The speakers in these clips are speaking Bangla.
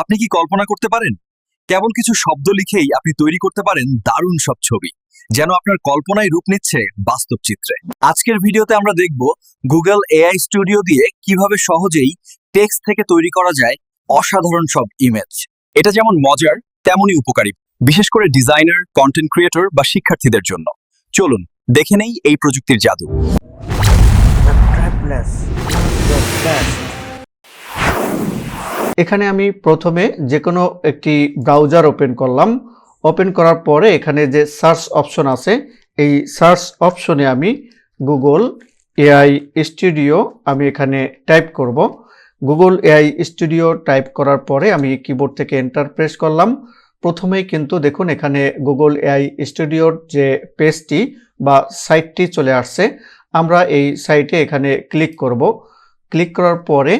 আপনি কি কল্পনা করতে পারেন? কেবল কিছু শব্দ লিখেই আপনি তৈরি করতে পারেন দারুণ সব ছবি, যেন আপনার কল্পনায় রূপ নিচ্ছে বাস্তব চিত্রে। আজকের ভিডিওতে আমরা দেখব গুগল এআই স্টুডিও দিয়ে কীভাবে সহজেই টেক্সট থেকে তৈরি করা যায় অসাধারণ সব ইমেজ এটা যেমন মজার, তেমনই উপকারী, বিশেষ করে ডিজাইনার কন্টেন্ট ক্রিয়েটর বা শিক্ষার্থীদের জন্য। চলুন, দেখে নেই এই প্রযুক্তির জাদু। এখানে আমি প্রথমে যে কোনো একটি ব্রাউজার ওপেন করলাম। ওপেন করার পরে এখানে যে সার্চ অপশন আছে, এই সার্চ অপশনে আমি গুগল এআই স্টুডিও আমি এখানে টাইপ করব। গুগল এআই স্টুডিও টাইপ করার পরে আমি কিবোর্ড থেকে এন্টার প্রেস করলাম। প্রথমেই কিন্তু দেখুন এখানে গুগল এআই স্টুডিওর যে পেজটি বা সাইটটি চলে আসছে। আমরা এই সাইটে এখানে ক্লিক করব। ক্লিক করার পরে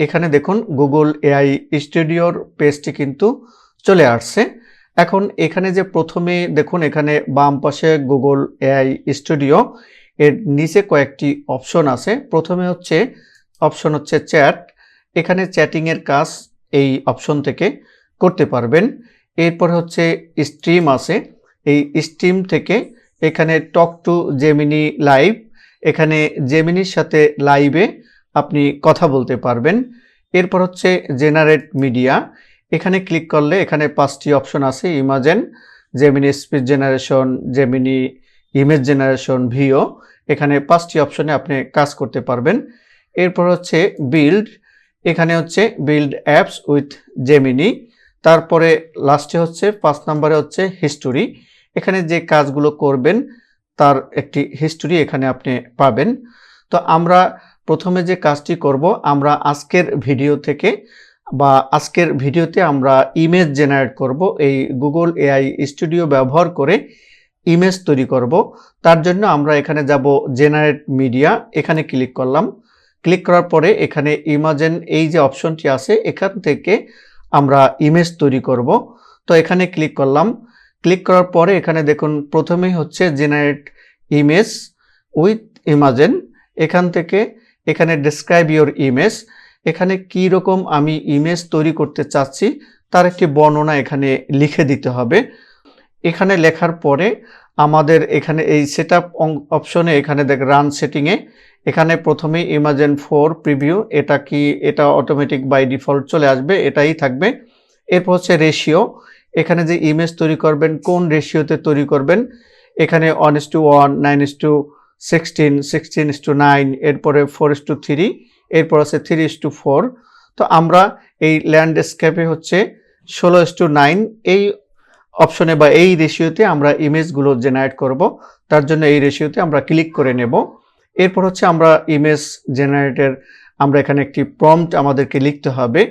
এখানে দেখুন গুগল এআই স্টুডিওর পেজটি কিন্তু চলে আসছে। এখন এখানে যে প্রথমে দেখুন এখানে বাম পাশে গুগল এআই স্টুডিও এর নিচে কয়েকটি অপশন আছে। প্রথমে হচ্ছে অপশন হচ্ছে চ্যাট এখানে চ্যাটিংয়ের কাজ এই অপশন থেকে করতে পারবেন। এরপর হচ্ছে স্ট্রিম আছে। এই স্ট্রিম থেকে এখানে টক টু জেমিনি লাইভ এখানে জেমিনির সাথে লাইভে আপনি কথা বলতে পারবেন। এরপর হচ্ছে জেনারেট মিডিয়া এখানে ক্লিক করলে এখানে পাঁচটি অপশন আছে Imagen Gemini speech generation Gemini image generation Veo এখানে পাঁচটি অপশনে আপনি কাজ করতে পারবেন। এরপর হচ্ছে বিল্ড এখানে হচ্ছে বিল্ড অ্যাপস উইথ জেমিনি তারপরে লাস্টে হচ্ছে, পাঁচ নম্বরে হচ্ছে হিস্টোরি এখানে যে কাজগুলো করবেন, তার একটি হিস্টোরি এখানে আপনি পাবেন। তো আমরা প্রথমে যে কাজটি করব, আমরা আজকের ভিডিও থেকে বা আজকের ভিডিওতে আমরা ইমেজ জেনারেট করব। এই গুগল এআই স্টুডিও ব্যবহার করে ইমেজ তৈরি করব। তার জন্য আমরা এখানে যাব জেনারেট মিডিয়া এখানে ক্লিক করলাম। ক্লিক করার পরে এখানে ইমাজেন এই যে অপশনটি আছে, এখান থেকে আমরা ইমেজ তৈরি করব। তো এখানে ক্লিক করলাম। ক্লিক করার পরে এখানে দেখুন, প্রথমেই হচ্ছে জেনারেট ইমেজ উইথ ইমাজেন এখান থেকে এখানে ডেসক্রাইব ইওর ইমেজ এখানে কি রকম আমি ইমেজ তৈরি করতে চাচ্ছি, তার একটি বর্ণনা এখানে লিখে দিতে হবে। এখানে লেখার পরে আমাদের এখানে এই সেট অপশনে এখানে দেখ রান সেটিংয়ে এখানে প্রথমেই ইমাজেন ফোর প্রিভিউ এটা কি, এটা অটোমেটিক বাই ডিফল্ট চলে আসবে, এটাই থাকবে। এরপর হচ্ছে রেশিও এখানে যে ইমেজ তৈরি করবেন, কোন রেশিওতে তৈরি করবেন, এখানে one is to one nine is to sixteen sixteen is to nine এরপরে ফোর ইস টু থ্রি এরপর আছে থ্রি ইস টু ফোর তো আমরা এই ল্যান্ডস্কেপে হচ্ছে ষোলো ইস টু নাইন এই অপশনে বা এই রেশিওতে আমরা ইমেজগুলো জেনারেট করব। তার জন্য এই রেশিওতে আমরা ক্লিক করে নেব। এরপর হচ্ছে আমরা ইমেজ জেনারেটের আমরা এখানে একটি প্রম্পট আমাদেরকে লিখতে হবে।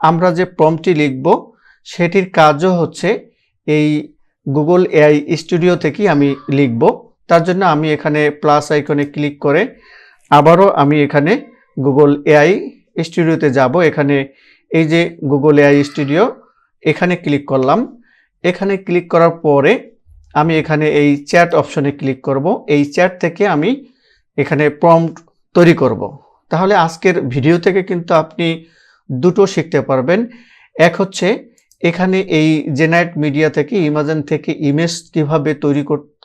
আমরা যে প্রম্পটটি লিখব, সেটির কাজও হচ্ছে এই গুগল এআই স্টুডিও থেকেই আমি লিখব। তার জন্য আমি এখানে প্লাস আইকনে ক্লিক করে আবারও আমি এখানে গুগল এআই স্টুডিওতে যাব। এখানে এই যে গুগল এআই স্টুডিও এখানে ক্লিক করলাম। এখানে ক্লিক করার পরে আমি এখানে এই চ্যাট অপশনে ক্লিক করব। এই চ্যাট থেকে আমি এখানে প্রম্পট তৈরি করব। তাহলে আজকের ভিডিও থেকে কিন্তু আপনি দুটো শিখতে পারবেন। এক হচ্ছে এখানে এই জেনারেট মিডিয়া থেকে ইমাজন থেকে ইমেজ কীভাবে তৈরি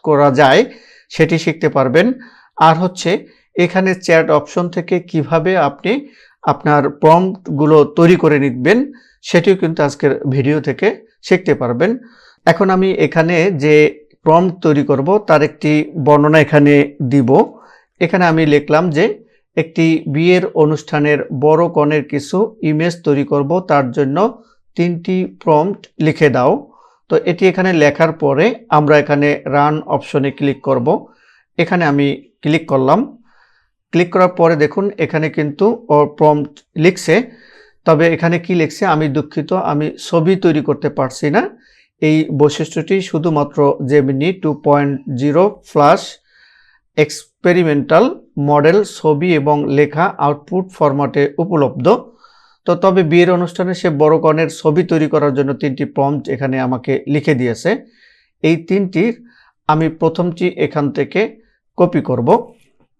করা যায় সেটি শিখতে পারবেন। আর হচ্ছে এখানে চ্যাট অপশন থেকে কীভাবে আপনি আপনার প্রম্পটগুলো তৈরি করে নিবেন, সেটিও কিন্তু আজকের ভিডিও থেকে শিখতে পারবেন। এখন আমি এখানে যে প্রম্পট তৈরি করব, তার একটি বর্ণনা এখানে দিব। এখানে আমি লিখলাম যে, একটি বিয়ের অনুষ্ঠানের বড় কনের কিছু ইমেজ তৈরি করব, তার জন্য তিনটি প্রম্পট লিখে দাও। তো এটি এখানে লেখার পরে আমরা এখানে রান অপশনে ক্লিক করব। এখানে আমি ক্লিক করলাম। ক্লিক করার পরে দেখুন, এখানে কিন্তু ও প্রম্পট লিখছে। তবে এখানে কি লিখছে? আমি দুঃখিত, আমি ছবি তৈরি করতে পারছি না। এই বৈশিষ্ট্যটি শুধুমাত্র Gemini two point zero flash experimental model ছবি এবং লেখা আউটপুট ফরম্যাটে উপলব্ধ। তো তবে বিয়ের অনুষ্ঠানে সে বড় কনের ছবি তৈরি করার জন্য তিনটি প্রম্পট এখানে আমাকে লিখে দিয়েছে। এই তিনটির আমি প্রথমটি এখান থেকে কপি করব।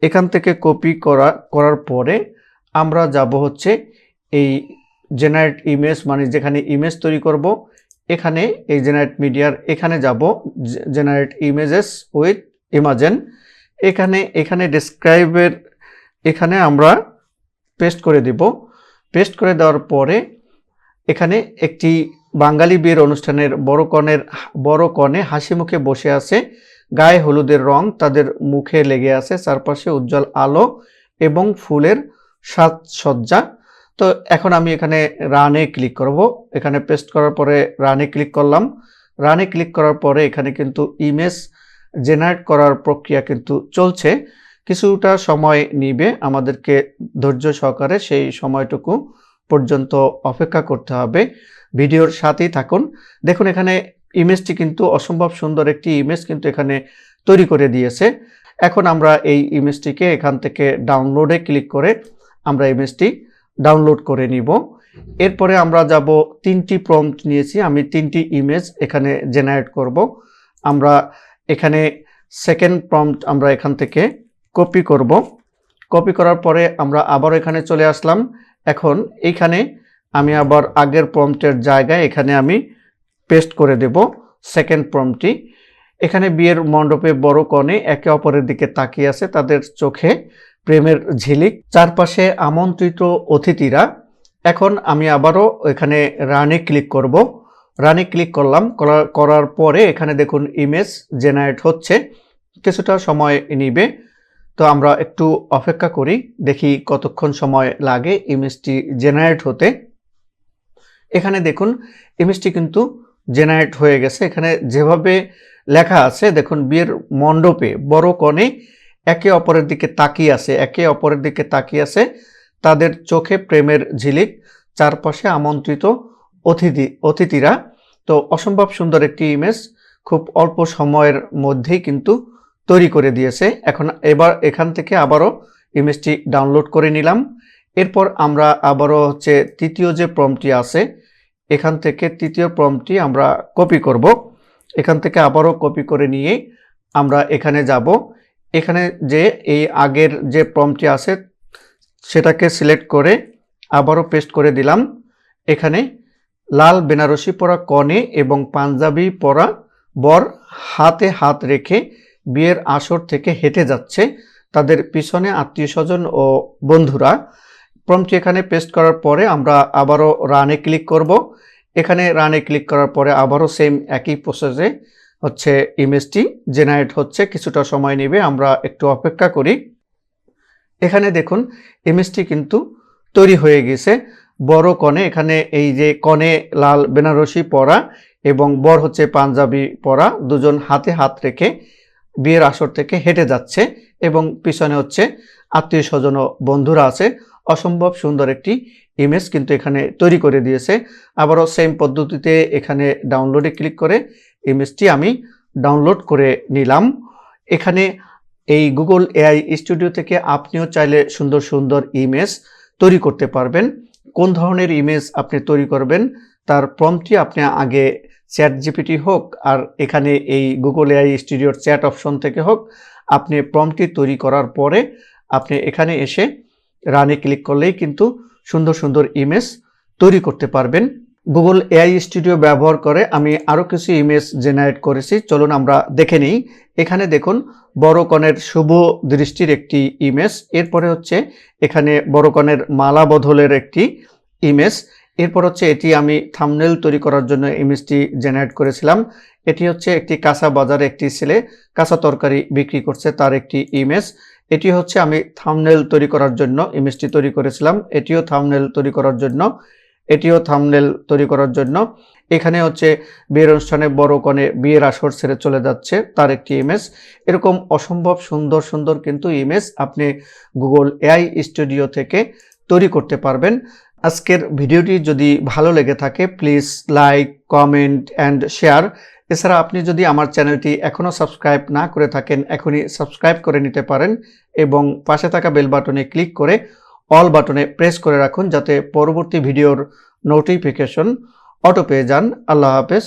এখান থেকে কপি করা, করার পরে আমরা যাব হচ্ছে এই জেনারেট ইমেজ মানে যেখানে ইমেজ তৈরি করব, এখানে এই জেনারেট মিডিয়ার এখানে যাব জেনারেট ইমেজেস উইথ ইমাজেন এখানে এখানে ডেসক্রাইবের এখানে আমরা পেস্ট করে দিব। পেস্ট করে দেওয়ার পরে এখানে একটি বাঙালি বিয়ের অনুষ্ঠানের বড় কনের বড় কনে হাসি মুখে বসে আছে। গায়ে হলুদের রং, তাদের মুখে লেগে আছে চারপাশে উজ্জ্বল আলো এবং ফুলের সাজসজ্জা। তো এখন আমি এখানে রানে ক্লিক করব। এখানে পেস্ট করার পরে রানে ক্লিক করলাম। রানে ক্লিক করার পরে এখানে কিন্তু ইমেজ জেনারেট করার প্রক্রিয়া কিন্তু চলছে। কিছুটা সময় নিবে। আমাদেরকে ধৈর্য সহকারে সেই সময়টুকু পর্যন্ত অপেক্ষা করতে হবে। ভিডিওর সাথেই থাকুন। দেখুন, এখানে ইমেজটি কিন্তু অসম্ভব সুন্দর একটি ইমেজ কিন্তু এখানে তৈরি করে দিয়েছে। এখন আমরা এই ইমেজটিকে এখান থেকে ডাউনলোডে ক্লিক করে আমরা ইমেজটি ডাউনলোড করে নিব। এরপরে আমরা যাব তিনটি প্রম্পট নিয়েছি। আমি তিনটি ইমেজ এখানে জেনারেট করব। আমরা এখানে সেকেন্ড প্রম্পট আমরা এখান থেকে কপি করব। কপি করার পরে আমরা আবার এখানে চলে আসলাম। এখন এইখানে আমি আবার আগের প্রম্পটের জায়গায় এখানে আমি পেস্ট করে দেব সেকেন্ড প্রম্পটটি। এখানে বিয়ের মণ্ডপে বড় কনে একে অপরের দিকে তাকিয়ে আছে তাদের চোখে প্রেমের ঝিলিক। চারপাশে আমন্ত্রিত অতিথিরা। এখন আমি আবারও এখানে রানে ক্লিক করব। রানে ক্লিক করলাম। করার পরে এখানে দেখুন ইমেজ জেনারেট হচ্ছে। কিছুটা সময় নিবে। তো আমরা একটু অপেক্ষা করি, দেখি কতক্ষণ সময় লাগে ইমেজটি জেনারেট হতে। এখানে দেখুন ইমেজটি কিন্তু জেনারেট হয়ে গেছে। এখানে যেভাবে লেখা আছে, দেখুন, বিয়ের মণ্ডপে, বড় কনে একে অপরের দিকে তাকিয়ে আছে, একে অপরের দিকে তাকিয়ে আছে তাদের চোখে প্রেমের ঝিলিক, চারপাশে আমন্ত্রিত অতিথি, অতিথিরা। তো অসম্ভব সুন্দর একটি ইমেজ খুব অল্প সময়ের মধ্যেই কিন্তু তৈরি করে দিয়েছে। এখন এবার এখান থেকে আবারও ইমেজটি ডাউনলোড করে নিলাম। এরপর আমরা আবারও হচ্ছে তৃতীয় যে প্রমটি আছে, এখান থেকে তৃতীয় প্রমটি আমরা কপি করব। এখান থেকে আবারও কপি করে নিয়ে আমরা এখানে যাব। এখানে যে এই আগের যে প্রমটি আছে, সেটাকে সিলেক্ট করে আবারও পেস্ট করে দিলাম। এখানে লাল বেনারসি পরা কনে এবং পাঞ্জাবি পরা বর হাতে হাত রেখে বিয়ের আসর থেকে হেঁটে যাচ্ছে তাদের পিছনে আত্মীয় স্বজন ও বন্ধুরা। প্রমটি এখানে পেস্ট করার পরে আমরা আবারও রানে ক্লিক করব। এখানে রানে ক্লিক করার পরে আবারও সেম একই প্রসেসে হচ্ছে ইমেজটি জেনারেট হচ্ছে। কিছুটা সময় নেবে, আমরা একটু অপেক্ষা করি। এখানে দেখুন, ইমেজটি কিন্তু তৈরি হয়ে গেছে। বড় কনে এখানে এই যে কনে লাল বেনারসি পরা এবং বর হচ্ছে পাঞ্জাবি পরা, দুজন হাতে হাত রেখে বিয়ের আসর থেকে হেঁটে যাচ্ছে এবং পিছনে হচ্ছে আত্মীয় স্বজন ও বন্ধুরা আছে। অসম্ভব সুন্দর একটি ইমেজ কিন্তু এখানে তৈরি করে দিয়েছে। আবারও সেম পদ্ধতিতে এখানে ডাউনলোডে ক্লিক করে ইমেজটি আমি ডাউনলোড করে নিলাম। এখানে এই গুগল এআই স্টুডিও থেকে আপনিও চাইলে সুন্দর সুন্দর ইমেজ তৈরি করতে পারবেন। কোন ধরনের ইমেজ আপনি তৈরি করবেন? তার প্রম্পটি আপনি আগে চ্যাট জিপিটি হোক আর এখানে এই গুগল এআই স্টুডিওর চ্যাট অপশন থেকে হোক, আপনি প্রম্পটি তৈরি করার পরে আপনি এখানে এসে রানে ক্লিক করলেই কিন্তু সুন্দর সুন্দর ইমেজ তৈরি করতে পারবেন। গুগল এআই স্টুডিও ব্যবহার করে আমি আরও কিছু ইমেজ জেনারেট করেছি, চলুন আমরা দেখে নিই। এখানে দেখুন, বড় কনের শুভ দৃষ্টির একটি ইমেজ, এরপরে হচ্ছে এখানে বড় কনের মালা বদলের একটি ইমেজ এরপর হচ্ছে এটি আমি থামনেল তৈরি করার জন্য ইমেজটি জেনারেট করেছিলাম। এটি হচ্ছে একটি কাঁচা বাজারে একটি ছেলে কাঁচা তরকারি বিক্রি করছে, তার একটি ইমেজ এটি হচ্ছে আমি থামনেল তৈরি করার জন্য ইমেজটি তৈরি করেছিলাম। এটিও থামনেল তৈরি করার জন্য। এটিও থামনেল তৈরি করার জন্য। এখানে হচ্ছে বিয়ের অনুষ্ঠানে বড় কনে বিয়ের আসর ছেড়ে চলে যাচ্ছে তার একটি ইমেজ এরকম অসম্ভব সুন্দর সুন্দর কিন্তু ইমেজ আপনি গুগল এআই স্টুডিও থেকে তৈরি করতে পারবেন। আজকের ভিডিওটি যদি ভালো লেগে থাকে please like comment and share এছাড়া আপনি যদি আমার চ্যানেলটি এখনও সাবস্ক্রাইব না করে থাকেন, এখনই সাবস্ক্রাইব করে নিতে পারেন এবং পাশে থাকা বেল বাটনে ক্লিক করে অল বাটনে প্রেস করে রাখুন যাতে পরবর্তী ভিডিওর নোটিফিকেশন অটো পেয়ে যান। আল্লাহ হাফেজ।